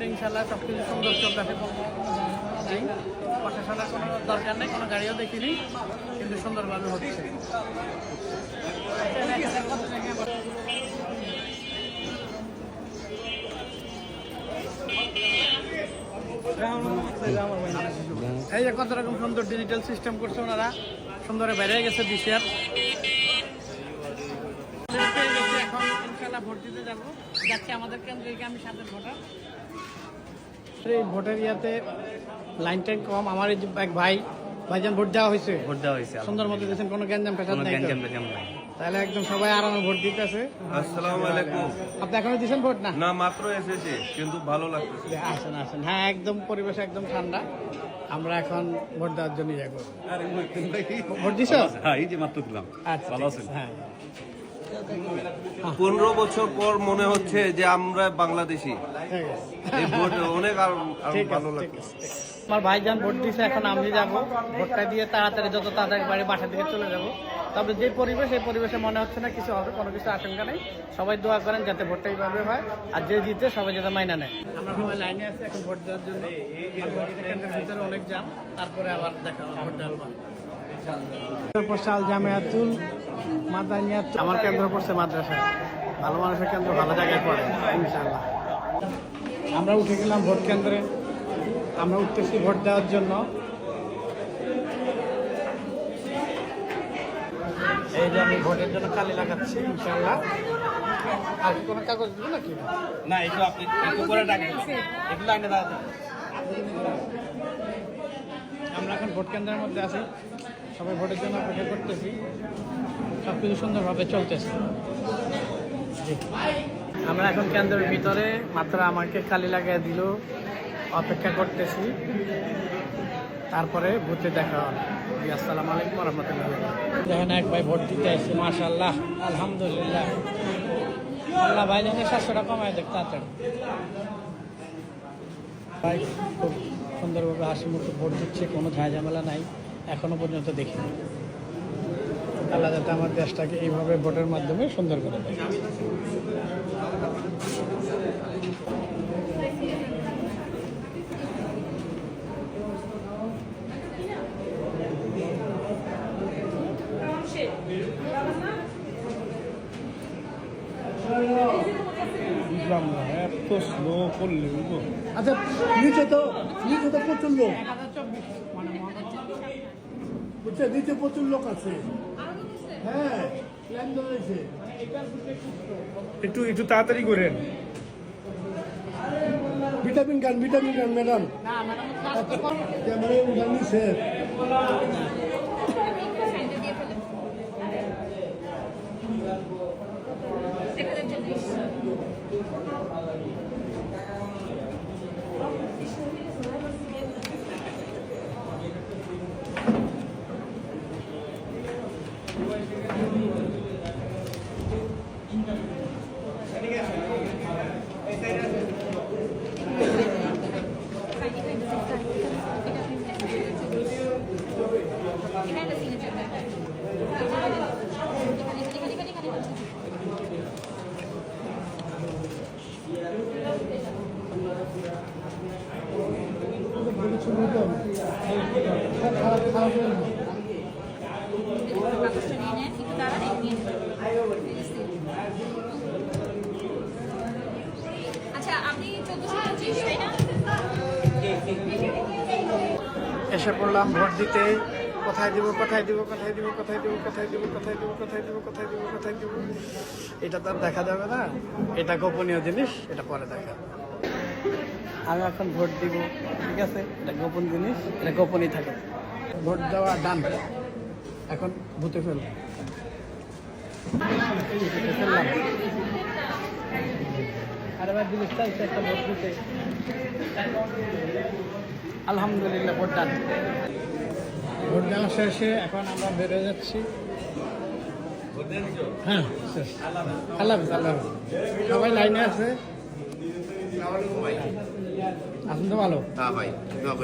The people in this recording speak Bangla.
মোটামুটি ইনশাল্লাহ সব কিছু সুন্দর চলতেছে নেই প্রশাসনের কোনো দরকার নেই, কোনো গাড়িও দেখিনি, কিন্তু সুন্দরভাবে হচ্ছে। এই যে কত রকম সুন্দর ডিজিটাল সিস্টেম করছে ওনারা, সুন্দরে বেড়ে গেছে বিসিআর এখন ইনশাল্লাহ ভোট দিতে যাব। যাচ্ছে আমাদের কেন্দ্রে আমি সাথে ভোটার। এই ভোটের ইয়াতে লাইন টাইন কম। আমার এক ভাই ভাইজান ভোট দেওয়া হয়েছে। ভোট দেওয়া হয়েছে সুন্দর মতো দিয়েছেন কোনো গ্যাঞ্জাম কোনো নাই তাহলে একদম সবাই আরামে ভোট দিতেছে। আসসালামু আলাইকুম। আপনি এখনও দিয়েছেন ভোট না? না মাত্র এসেছে কিন্তু ভালো লাগতেছে। আসেন আসেন। হ্যাঁ একদম পরিবেশ একদম ঠান্ডা। আমরা এখন ভোট দেওয়ার জন্য যাব। ভোট দিছ? হ্যাঁ এই যে মাত্র দিলাম। আচ্ছা ভালো আছেন? হ্যাঁ। পনেরো বছর পর মনে হচ্ছে যে আমরা বাংলাদেশি। অনেক ভালো লাগছে। ঠিক আমার ভাইজান ভোট দিছে এখন আমি যাব। ভোটটা দিয়ে তাড়াতাড়ি যত তাড়াতাড়ি বাড়ি বাসা থেকে চলে যাব। তবে যে পরিবেশ এই পরিবেশে মনে হচ্ছে না কিছু হবে কোনো কিছু আশঙ্কা নেই। সবাই দোয়া করেন যাতে ভোটটা এইভাবে হয়। আর যে জিতে সবাই যাতে মাইনা নেয়। আমরা সবাই লাইনে আছি এখন ভোট দেওয়ার জন্য। কেন্দ্রের ভিতরে অনেক জাম তারপরে আবার দেখা ভোট দেওয়ার পর। প্রসাল জামিয়াতুল আমার কেন্দ্র পড়ছে মাদ্রাসা। ভালো মানুষের কেন্দ্র ভালো জায়গায় পড়ে ইনশাআল্লাহ। আমরা উঠে গেলাম ভোট কেন্দ্রে। আমরা উঠতেছি ভোট দেওয়ার জন্য। এই যে আমি ভোটের জন্য কালি লাগাচ্ছি ইনশাআল্লাহ। আর কি কোনো কাগজ দিল নাকি? না আপনি একটু করে ডাকবেন দাঁড়াতে আমরা এখন ভোট কেন্দ্রের মধ্যে আছি। সবাই ভোটের জন্য অপেক্ষা করতেছি। সব কিছু সুন্দরভাবে চলতেছে। আমরা এখন কেন্দ্রের ভিতরে মাত্র আমাকে কালি লাগিয়ে দিল অপেক্ষা করতেছি। তারপরে ভোটে দেখা হবে। আসসালামু আলাইকুম রহমতুল্লাহ দেখেন এক ভাই ভোট দিতে আসছে মাশাল্লাহ আলহামদুলিল্লাহ। আল্লাহ ভাই জানে সাতশো টাকা কমায় দেখ তাড়াতাড়ি। ভাই খুব সুন্দরভাবে হাসি মুখে ভোট দিচ্ছে কোনো ঝাঁঝামেলা নাই এখনও পর্যন্ত দেখিনি। আল্লাহ যাতে আমার দেশটাকে এইভাবে ভোটের মাধ্যমে সুন্দর করে দেয়। এত স্লো করলে আচ্ছা নিচে তো নিচে তো প্রচুর লোক। বুঝছে নিচে প্রচুর লোক আছে। একটু একটু তাড়াতাড়ি করেন ভিটামিন গান ভিটামিন গান ম্যাডাম। ক্যামেরা উঠান নিছে Behind the scene, it's okay. এখানে, এখানে, এখানে, এখানে। কাগজটা নিয়ে নেন, একটু দাঁড়ান, এই নিয়ে নেন। আচ্ছা আপনি চোদ্দশো পঁচিশ তাই না এসে পড়লাম, ভোট দিতে। কোথায় দিব কোথায় দিব কোথায় দিব কোথায় দিব কোথায় দিব কোথায় দিব কোথায় দিব কোথায় দিব কোথায় দিব? এটা তো দেখা যাবে না। এটা গোপনীয় জিনিস, এটা পরে দেখা আমি এখন ভোট দিব ঠিক আছে? এটা গোপন জিনিস এটা গোপনই থাকে। ভোট দেওয়া ডান এখন ভূতে ফেললাম আরে ভাই জিনিস চাইছে একটা ভোট দিতে। আলহামদুলিল্লাহ ভোট ডান ভোট দেওয়া শেষে এখন আমরা বেরো যাচ্ছি। হ্যাঁ শেষ। আল্লাহ হাফিজ, আল্লাহ সবাই লাইনে আছে? আছেন তো ভালো। হ্যাঁ ভাই দোয়া